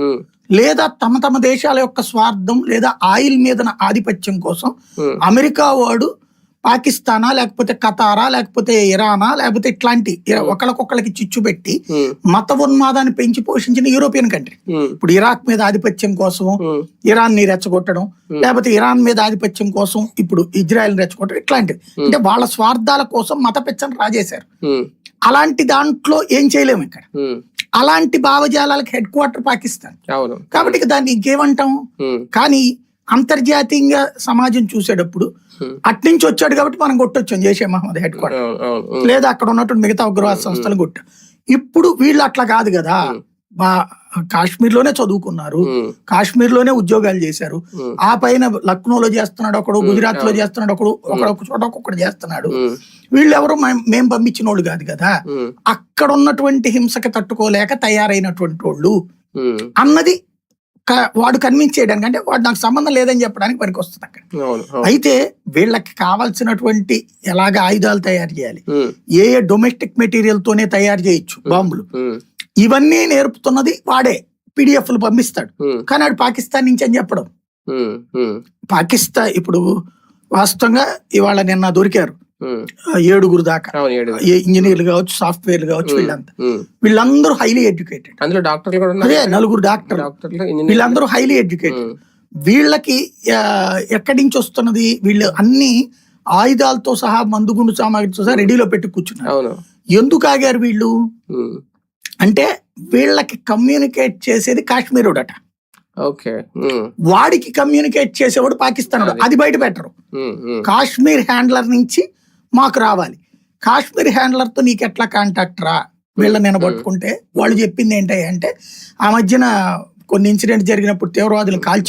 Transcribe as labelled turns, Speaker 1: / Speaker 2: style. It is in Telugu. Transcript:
Speaker 1: ఉమ్,
Speaker 2: లేదా తమ తమ దేశాల యొక్క స్వార్థం లేదా ఆయిల్ మీద ఆధిపత్యం కోసం అమెరికా వాడు పాకిస్తానా లేకపోతే ఖతారా లేకపోతే ఇరానా లేకపోతే ఇట్లాంటి ఒకళ్ళకొకళ్ళకి చిచ్చు పెట్టి మత ఉన్మాదాన్ని పెంచి పోషించిన యూరోపియన్ కంట్రీ. ఇప్పుడు ఇరాక్ మీద ఆధిపత్యం కోసం ఇరాన్ని రెచ్చగొట్టడం లేకపోతే ఇరాన్ మీద ఆధిపత్యం కోసం ఇప్పుడు ఇజ్రాయెల్ రెచ్చగొట్టడం ఇట్లాంటివి. అంటే వాళ్ళ స్వార్థాల కోసం మత పెచ్చని రాజేశారు. అలాంటి దాంట్లో ఏం చేయలేము ఇక్కడ. అలాంటి భావజాలాలకు హెడ్ క్వార్టర్ పాకిస్తాన్. కాబట్టి దాన్ని ఇంకేమంటాం? కానీ అంతర్జాతీయంగా సమాజం చూసేటప్పుడు. అట్నుంచి వచ్చాడు కాబట్టి మనం కొట్టొచ్చాం జైషే మహమ్మద్ హెడ్ క్వార్టర్ లేదా అక్కడ ఉన్నటువంటి మిగతా ఉగ్రవాద సంస్థలు కొట్టాం. ఇప్పుడు వీళ్ళు అట్లా కాదు కదా. మా కాశ్మీర్లోనే చదువుకున్నారు.
Speaker 1: ఉమ్,
Speaker 2: కాశ్మీర్లోనే ఉద్యోగాలు చేశారు. ఆ పైన లక్నోలో చేస్తున్నాడు ఒకడు.
Speaker 1: గుజరాత్లో.
Speaker 2: చేస్తున్నాడు ఒకడు ఒకడు చోట ఒక్కొక్కడు చేస్తున్నాడు.
Speaker 1: ఉమ్,
Speaker 2: వీళ్ళు ఎవరు మేం పంపించిన వాళ్ళు కాదు కదా. అక్కడ ఉన్నటువంటి హింసకి తట్టుకోలేక తయారైనటువంటి వాళ్ళు. అన్నది వాడు కన్విన్స్ చేయడానికి అంటే వాడు నాకు సంబంధం లేదని చెప్పడానికి పనికి వస్తుంది అక్కడ అయితే వీళ్ళకి కావాల్సినటువంటి ఎలాగ ఆయుధాలు తయారు చేయాలి? ఏ ఏ డొమెస్టిక్ మెటీరియల్ తోనే తయారు చేయొచ్చు? బాంబులు. ఇవన్నీ నేర్పుతున్నది వాడే. పీడిఎఫ్లు పంపిస్తాడు. కానీ వాడు పాకిస్తాన్ నుంచి అని చెప్పడం. పాకిస్తాన్ ఇప్పుడు వాస్తవంగా ఇవాళ నిన్న దొరికారు. ఏడుగురు దాకా. ఇంజనీర్లు కావచ్చు సాఫ్ట్వేర్లు కావచ్చు వీళ్ళంతా. వీళ్ళందరూ హైలీ ఎడ్యుకేటెడ్
Speaker 1: అందులో డాక్టర్లు కూడా
Speaker 2: అదే నలుగురు
Speaker 1: ఇంజనీర్లు.
Speaker 2: వీళ్ళందరూ హైలీ ఎడ్యుకేటెడ్ వీళ్ళకి ఎక్కడి నుంచి వస్తున్నది? వీళ్ళు అన్ని ఆయుధాలతో సహా మందుగుండు సామాగ్రితో సహా రెడీలో పెట్టి కూర్చున్నారు. ఎందుకు ఆగారు వీళ్ళు? అంటే వీళ్ళకి కమ్యూనికేట్ చేసేది కాశ్మీరుడట.
Speaker 1: ఓకే.
Speaker 2: వాడికి కమ్యూనికేట్ చేసేవాడు పాకిస్తాన్ అది. బయట పెట్టరు. కాశ్మీర్ హ్యాండ్లర్ నుంచి మాకు రావాలి. కాశ్మీర్ హ్యాండ్లర్తో నీకు ఎట్లా కాంటాక్ట్ రా? వీళ్ళని నేను పట్టుకుంటే వాళ్ళు చెప్పింది ఏంటి అంటే ఆ మధ్యన కొన్ని ఇన్సిడెంట్ జరిగినప్పుడు తీవ్రవాదులు కాల్చి